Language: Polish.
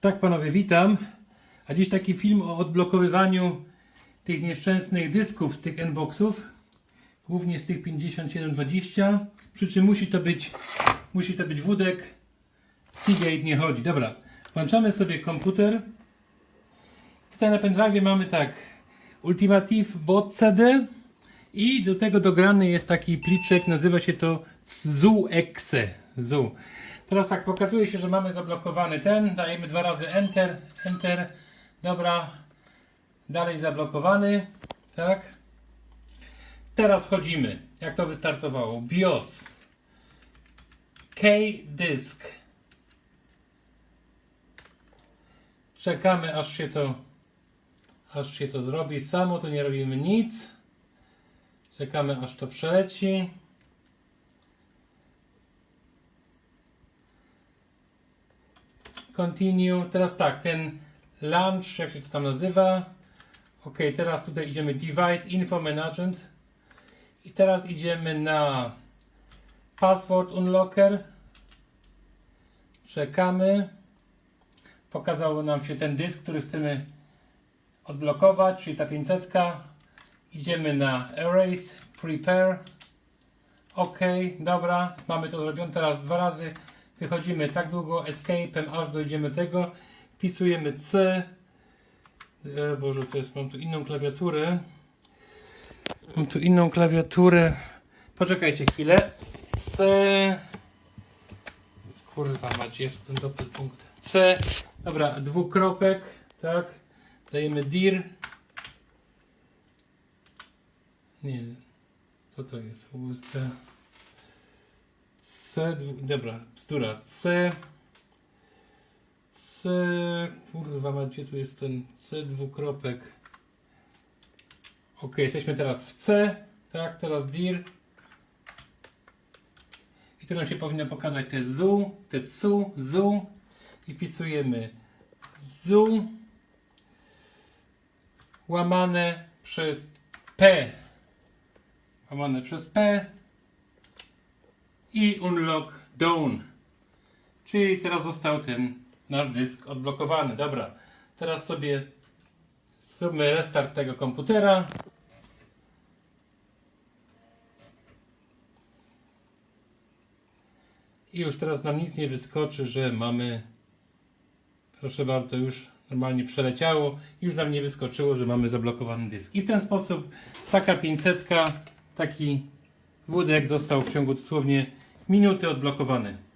Tak panowie, witam. A dziś taki film o odblokowywaniu tych nieszczęsnych dysków z tych N-boxów. Głównie z tych 5720. Przy czym musi to być, musi to być wódek. Seagate nie chodzi. Dobra, włączamy sobie komputer. Tutaj na pendrive mamy tak Ultimative Bot CD i do tego dograny jest taki pliczek, nazywa się to ZUEXE. ZU. Teraz tak, pokazuje się, że mamy zablokowany ten, dajemy dwa razy Enter, Enter, dobra, dalej zablokowany, tak. Teraz wchodzimy, jak to wystartowało, BIOS, K-Disk, czekamy aż się to aż się to zrobi samo, tu nie robimy nic. Czekamy aż to przeleci. Continue. Teraz tak, ten launch, jak się to tam nazywa. Ok, teraz tutaj idziemy Device Info Management. I teraz idziemy na Password Unlocker. Czekamy. Pokazał nam się ten dysk, który chcemy odblokować, czyli ta 500. Idziemy na Erase, Prepare. OK, dobra, mamy to zrobione teraz dwa razy. Wychodzimy tak długo Escape'em, aż dojdziemy do tego. Wpisujemy C. E, Boże, to jest, mam tu inną klawiaturę. Mam tu inną klawiaturę. Poczekajcie chwilę. C. Kurwa macie, jest ten doppelpunkt. C. Dobra, dwukropek, tak. Dajemy dir. Nie. Co to jest? USB. C. Dobra, bzdura. C. C. Kurwa, gdzie tu jest ten C dwukropek? Ok, jesteśmy teraz w C. Tak, teraz dir. I nam się powinno pokazać te ZU, te CU, ZU. I wpisujemy ZU łamane przez P. Łamane przez P. I unlock down. Czyli teraz został ten nasz dysk odblokowany. Dobra, teraz sobie zróbmy restart tego komputera. I już teraz nam nic nie wyskoczy, że mamy Proszę bardzo, już normalnie przeleciało. Już nam nie wyskoczyło, że mamy zablokowany dysk. I w ten sposób taka 500, taki wódek został w ciągu dosłownie minuty odblokowany.